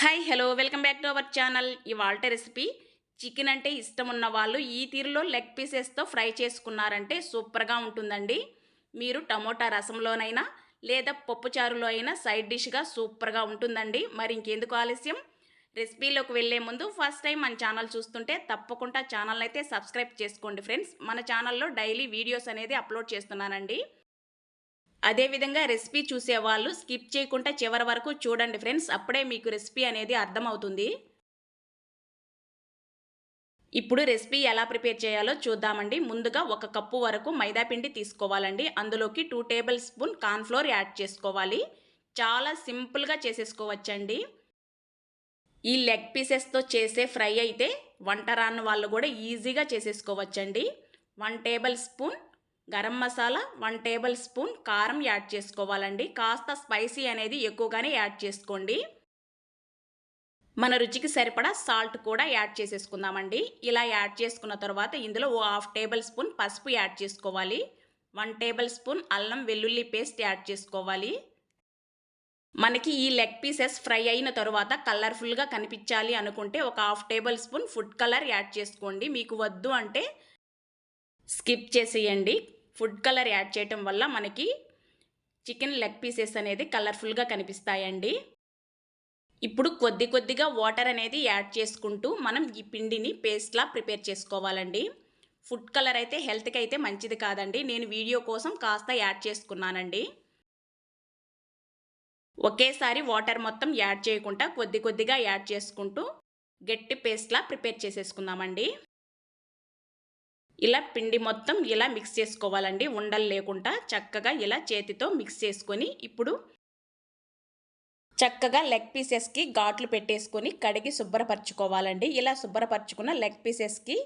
Hi hello welcome back to our channel. ఇవాళ recipe chicken అంటే ఇష్టం ఉన్న వాళ్ళు ఈ తీరులో లెగ్ పీసెస్తో ఫ్రై చేసుకున్నారంటే సూపర్గా ఉంటుందండి. మీరు టమోటా రసంలోనైనా లేదా పప్పుచారులో అయినా సైడ్ డిష్గా సూపర్గా ఉంటుందండి. మరి ఇంకెందుకు ఆలస్యం? రెసిపీలోకి వెళ్ళే ముందు ఫస్ట్ టైం మన ఛానల్ చూస్తుంటే తప్పకుండా ఛానల్ అయితే సబ్స్క్రైబ్ చేసుకోండి ఫ్రెండ్స్. మన ఛానల్లో డైలీ వీడియోస్ అనేది అప్లోడ్ చేస్తున్నానండి. అదేవిధంగా రెసిపీ చూసేవాళ్ళు స్కిప్ చేయకుండా చివరి వరకు చూడండి ఫ్రెండ్స్. అప్పుడే మీకు రెసిపీ అనేది అర్థమవుతుంది. ఇప్పుడు రెసిపీ ఎలా ప్రిపేర్ చేయాలో చూద్దామండి. ముందుగా ఒక కప్పు వరకు మైదాపిండి తీసుకోవాలండి. అందులోకి two tablespoon cornflour add చేసుకోవాలి. చాలా సింపుల్గా చేసేసుకోవచ్చండి. ఈ లెగ్ పీసెస్తో చేసే ఫ్రై అయితే వంట రాని వాళ్ళు కూడా ఈజీగా చేసేసుకోవచ్చండి. One tablespoon garam masala one tablespoon కారం యాడ్ చేసుకోవాలండి. కాస్త స్పైసీ అనేది ఎక్కువగానే యాడ్ చేసుకోండి. మన రుచికి సరిపడా సాల్ట్ కూడా యాడ్ చేసేసుకుందామండి. ఇలా యాడ్ చేసుకున్న తర్వాత ఇందులో ఓ హాఫ్ టేబుల్ స్పూన్ పసుపు యాడ్ చేసుకోవాలి. వన్ టేబుల్ స్పూన్ అల్లం వెల్లుల్లి పేస్ట్ యాడ్ చేసుకోవాలి. మనకి ఈ లెగ్ పీసెస్ ఫ్రై అయిన తర్వాత కలర్ఫుల్గా కనిపించాలి అనుకుంటే ఒక half tablespoon food colour add చేసుకోండి. మీకు వద్దు అంటే స్కిప్ చేసేయండి. ఫుడ్ కలర్ యాడ్ చేయటం వల్ల మనకి చికెన్ లెగ్ పీసెస్ అనేది కలర్ఫుల్గా కనిపిస్తాయండి. ఇప్పుడు కొద్ది కొద్దిగా వాటర్ అనేది యాడ్ చేసుకుంటూ మనం ఈ పిండిని పేస్ట్లా ప్రిపేర్ చేసుకోవాలండి. ఫుడ్ కలర్ అయితే హెల్త్కి అయితే మంచిది కాదండి. నేను వీడియో కోసం కాస్త యాడ్ చేసుకున్నానండి. ఒకేసారి వాటర్ మొత్తం యాడ్ చేయకుండా కొద్ది కొద్దిగా యాడ్ చేసుకుంటూ గట్టి పేస్ట్లా ప్రిపేర్ చేసేసుకుందామండి. ఇలా పిండి మొత్తం ఇలా మిక్స్ చేసుకోవాలండి? ఉండలు లేకుండా చక్కగా ఇలా చేతితో మిక్స్ చేసుకొని ఇప్పుడు చక్కగా లెగ్ పీసెస్కి ఘాట్లు పెట్టేసుకొని కడిగి శుభ్రపరచుకోవాలండి. ఇలా శుభ్రపరచుకున్న లెగ్ పీసెస్కి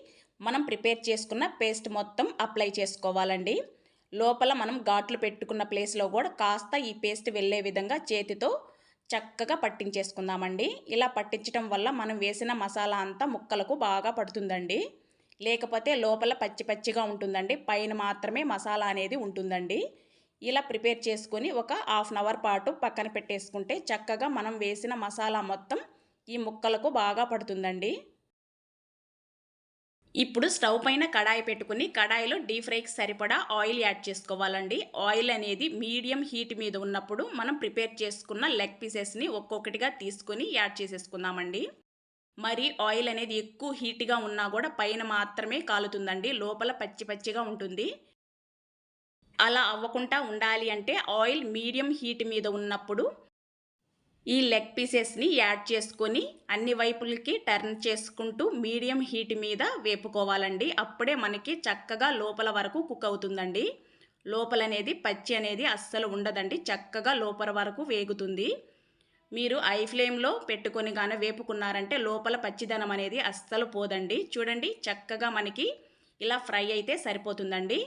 మనం ప్రిపేర్ చేసుకున్న పేస్ట్ మొత్తం అప్లై చేసుకోవాలండి. లోపల మనం ఘాట్లు పెట్టుకున్న ప్లేస్లో కూడా కాస్త ఈ పేస్ట్ వెళ్ళే విధంగా చేతితో చక్కగా పట్టించేసుకుందామండి. ఇలా పట్టించడం వల్ల మనం వేసిన మసాలా అంతా ముక్కలకు బాగా పడుతుందండి. లేకపోతే లోపల పచ్చి పచ్చిగా ఉంటుందండి. పైన మాత్రమే మసాలా అనేది ఉంటుందండి. ఇలా ప్రిపేర్ చేసుకొని ఒక హాఫ్ అన్ అవర్ పాటు పక్కన పెట్టేసుకుంటే చక్కగా మనం వేసిన మసాలా మొత్తం ఈ ముక్కలకు బాగా పడుతుందండి. ఇప్పుడు స్టవ్ పైన కడాయి పెట్టుకుని కడాయిలో డీప్ ఫ్రైకి సరిపడా ఆయిల్ యాడ్ చేసుకోవాలండి. ఆయిల్ అనేది మీడియం హీట్ మీద ఉన్నప్పుడు మనం ప్రిపేర్ చేసుకున్న లెగ్ పీసెస్ని ఒక్కొక్కటిగా తీసుకొని యాడ్ చేసేసుకుందామండి. మరి ఆయిల్ అనేది ఎక్కువ హీట్గా ఉన్నా కూడా పైన మాత్రమే కాలుతుందండి. లోపల పచ్చి పచ్చిగా ఉంటుంది. అలా అవ్వకుండా ఉండాలి అంటే ఆయిల్ మీడియం హీట్ మీద ఉన్నప్పుడు ఈ లెగ్ పీసెస్ని యాడ్ చేసుకొని అన్ని వైపులకి టర్న్ చేసుకుంటూ మీడియం హీట్ మీద వేపుకోవాలండి. అప్పుడే మనకి చక్కగా లోపల వరకు కుక్ అవుతుందండి. లోపల అనేది పచ్చి అనేది అస్సలు ఉండదండి. చక్కగా లోపల వరకు వేగుతుంది. మీరు ఐ ఫ్లేమ్లో పెట్టుకొని కానీ వేపుకున్నారంటే లోపల పచ్చిదనం అనేది అస్సలు పోదండి. చూడండి చక్కగా మనకి ఇలా ఫ్రై అయితే సరిపోతుందండి.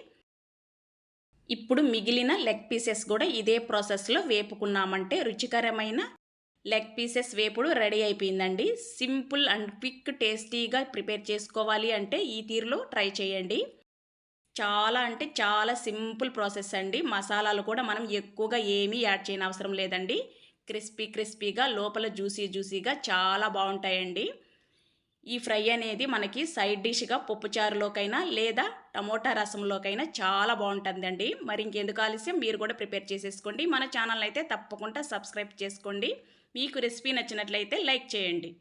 ఇప్పుడు మిగిలిన లెగ్ పీసెస్ కూడా ఇదే ప్రాసెస్లో వేపుకున్నామంటే రుచికరమైన లెగ్ పీసెస్ వేపుడు రెడీ అయిపోయిందండి. సింపుల్ అండ్ క్విక్ టేస్టీగా ప్రిపేర్ చేసుకోవాలి అంటే ఈ తీరులో ట్రై చేయండి. చాలా అంటే చాలా సింపుల్ ప్రాసెస్ అండి. మసాలాలు కూడా మనం ఎక్కువగా ఏమీ యాడ్ చేయనవసరం లేదండి. క్రిస్పీ క్రిస్పీగా లోపల జ్యూసీ జ్యూసీగా చాలా బాగుంటాయండి. ఈ ఫ్రై అనేది మనకి సైడ్ డిష్గా పప్పుచారులోకైనా లేదా టమోటా రసంలోకైనా చాలా బాగుంటుందండి. మరి ఇంకెందుకు ఆలస్యం? మీరు కూడా ప్రిపేర్ చేసేసుకోండి. మన ఛానల్ అయితే తప్పకుండా సబ్స్క్రైబ్ చేసుకోండి. మీకు రెసిపీ నచ్చినట్లయితే లైక్ చేయండి.